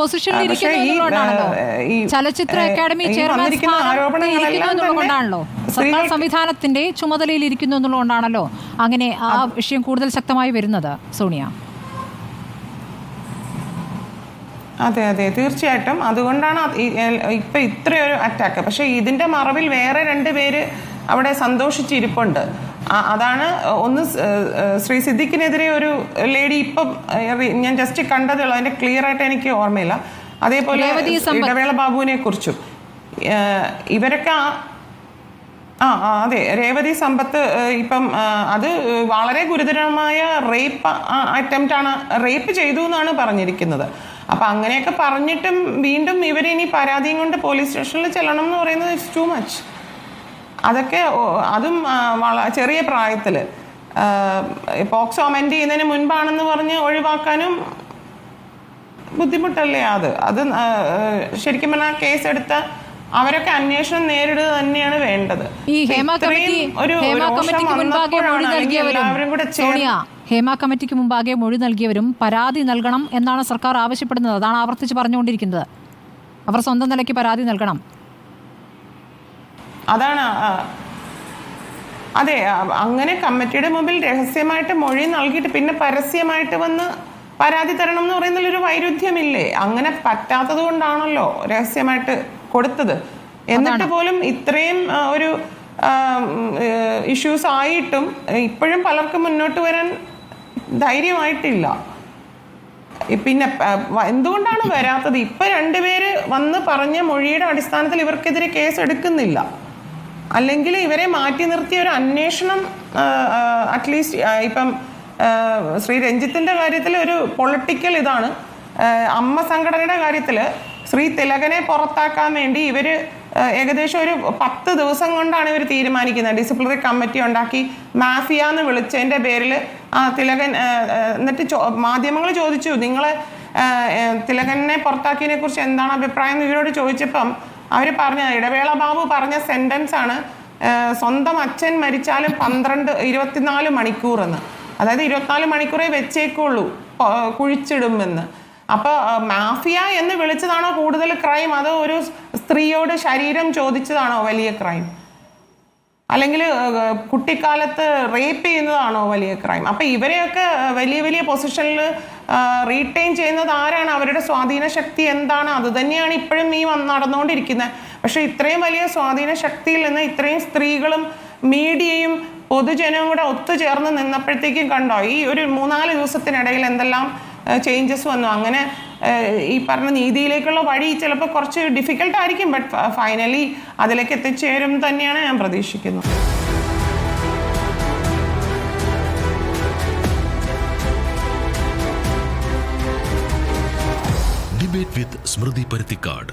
പൊസിഷനിൽ ഇരിക്കുന്നു ചലച്ചിത്ര അക്കാദമി ചെയർമാൻ എന്നുള്ളതുകൊണ്ടാണല്ലോ സർക്കാർ സംവിധാനത്തിന്റെ ചുമതലയിൽ ഇരിക്കുന്നു എന്നുള്ളതുകൊണ്ടാണല്ലോ അങ്ങനെ ആ വിഷയം കൂടുതൽ ശക്തമായി വരുന്നത് സോണിയ. അതെ അതെ തീർച്ചയായിട്ടും. അതുകൊണ്ടാണ് അത് ഇപ്പൊ ഇത്രയൊരു അറ്റാക്ക് പക്ഷെ ഇതിന്റെ മറവിൽ വേറെ രണ്ട് പേര് അവിടെ സന്തോഷിച്ചിരിപ്പുണ്ട്. അതാണ് ഒന്ന് ശ്രീ സിദ്ദിഖിനെതിരെ ഒരു ലേഡി ഇപ്പം ഞാൻ ജസ്റ്റ് കണ്ടതേ ഉള്ളൂ അതിന്റെ ക്ലിയർ ആയിട്ട് എനിക്ക് ഓർമ്മയില്ല. അതേപോലെ. ഇടവേള ബാബുവിനെ കുറിച്ചും ഇവരൊക്കെ ആ ആ അതെ രേവതി സമ്പത്ത് ഇപ്പം അത് വളരെ ഗുരുതരമായ റേപ്പ് അറ്റംപ്റ്റ് ആണ് റേപ്പ് ചെയ്തു എന്നാണ് പറഞ്ഞിരിക്കുന്നത്. അപ്പൊ അങ്ങനെയൊക്കെ പറഞ്ഞിട്ടും വീണ്ടും ഇവരിനി ഇനി പരാതിയും കൊണ്ട് പോലീസ് സ്റ്റേഷനിൽ ചെല്ലണം എന്ന് പറയുന്നത് ഇറ്റ്സ് ടു മച്ച് അതൊക്കെ അതും വള- ചെറിയ പ്രായത്തിൽ പോക്സോ അമെൻഡ് ചെയ്യുന്നതിന് മുൻപാണെന്ന് പറഞ്ഞ് ഒഴിവാക്കാനും ബുദ്ധിമുട്ടല്ലേ അത്? അത് ശരിക്കും പറഞ്ഞാൽ കേസ് എടുത്ത അവരൊക്കെ അന്വേഷണം നേരിടുക തന്നെയാണ് വേണ്ടത്. ഈ ഹേമ കമ്മിറ്റി ഹേമ കമ്മിറ്റിക്ക് മുൻപാകെ മൊഴി നൽകിയവരും ഹേമ കമ്മിറ്റിക്ക് മുമ്പാകെ മൊഴി നൽകിയവരും പരാതി നൽകണം എന്നാണ് സർക്കാർ ആവശ്യപ്പെടുന്നത്. അതാണ് ആവർത്തിച്ച് പറഞ്ഞുകൊണ്ടിരിക്കുന്നത്. അവർ സ്വന്തം നിലയ്ക്ക് പരാതി നൽകണം. അതാണ് അതെ അങ്ങനെ കമ്മിറ്റിയുടെ മുമ്പിൽ രഹസ്യമായിട്ട് മൊഴി നൽകിയിട്ട് പിന്നെ പരസ്യമായിട്ട് വന്ന് പരാതി തരണം എന്ന് പറയുന്നതിലൊരു വൈരുദ്ധ്യമില്ലേ? അങ്ങനെ പറ്റാത്തത് കൊണ്ടാണല്ലോ രഹസ്യമായിട്ട് കൊടുത്തത്. എന്നിട്ട് പോലും ഇത്രയും ഒരു ഇഷ്യൂസ് ആയിട്ടും ഇപ്പോഴും പലർക്കും മുന്നോട്ട് വരാൻ ധൈര്യമായിട്ടില്ല. പിന്നെ എന്തുകൊണ്ടാണ് വരാത്തത്? ഇപ്പൊ രണ്ടുപേര് വന്ന് പറഞ്ഞ മൊഴിയുടെ അടിസ്ഥാനത്തിൽ ഇവർക്കെതിരെ കേസ് എടുക്കുന്നില്ല. അല്ലെങ്കിൽ ഇവരെ മാറ്റി നിർത്തിയ ഒരു അന്വേഷണം അറ്റ്ലീസ്റ്റ് ഇപ്പം ശ്രീ രഞ്ജിത്തിന്റെ കാര്യത്തിൽ ഒരു പൊളിറ്റിക്കൽ ഇതാണ്. അമ്മ സംഘടനയുടെ കാര്യത്തിൽ ശ്രീ തിലകനെ പുറത്താക്കാൻ വേണ്ടി ഇവർ ഏകദേശം ഒരു പത്ത് ദിവസം കൊണ്ടാണ് ഇവർ തീരുമാനിക്കുന്നത്. ഡിസിപ്ലിനറി കമ്മിറ്റി ഉണ്ടാക്കി മാഫിയ എന്ന് വിളിച്ചതിന്റെ പേരിൽ ആ തിലകൻ എന്നിട്ട് മാധ്യമങ്ങൾ ചോദിച്ചു നിങ്ങൾ തിലകനെ പുറത്താക്കിയതിനെ കുറിച്ച് എന്താണ് അഭിപ്രായം? എന്ന് ഇവരോട് ചോദിച്ചപ്പം അവർ പറഞ്ഞ ഇടവേള ബാബു പറഞ്ഞ സെന്റൻസ് ആണ് സ്വന്തം അച്ഛൻ മരിച്ചാലും പന്ത്രണ്ട് ഇരുപത്തിനാല് മണിക്കൂർ എന്ന് അതായത് ഇരുപത്തിനാല് മണിക്കൂറേ വെച്ചേക്കുള്ളൂ കുഴിച്ചിടുമെന്ന്. അപ്പോൾ മാഫിയ എന്ന് വിളിച്ചതാണോ കൂടുതൽ ക്രൈം അതോ ഒരു സ്ത്രീയോട് ശരീരം ചോദിച്ചതാണോ വലിയ ക്രൈം അല്ലെങ്കിൽ കുട്ടിക്കാലത്ത് റേപ്പ് ചെയ്യുന്നതാണോ വലിയ ക്രൈം? അപ്പം ഇവരെയൊക്കെ വലിയ വലിയ പൊസിഷനിൽ റീറ്റെയിൻ ചെയ്യുന്നത് ആരാണ്? അവരുടെ സ്വാധീന ശക്തി എന്താണ്? അത് തന്നെയാണ് ഇപ്പോഴും ഈ നടന്നുകൊണ്ടിരിക്കുന്നത് പക്ഷേ ഇത്രയും വലിയ സ്വാധീന ശക്തിയിൽ നിന്ന് ഇത്രയും സ്ത്രീകളും മീഡിയയും പൊതുജനവും കൂടെ ഒത്തുചേർന്ന് നിന്നപ്പോഴത്തേക്കും കണ്ടോ ഈ ഒരു മൂന്നാൽ ദിവസത്തിനിടയിൽ എന്തെല്ലാം ചേഞ്ചസ് വന്നു. അങ്ങനെ ഈ പറഞ്ഞ നീതിയിലേക്കുള്ള വഴി ചിലപ്പോൾ കുറച്ച് ഡിഫിക്കൽട്ട് ആയിരിക്കും ബട്ട് ഫൈനലി അതിലേക്ക് എത്തിച്ചേരും തന്നെയാണ് ഞാൻ പ്രതീക്ഷിക്കുന്നത് ഡിബേറ്റ് വിത്ത് സ്മൃതി പരുത്തിക്കാട്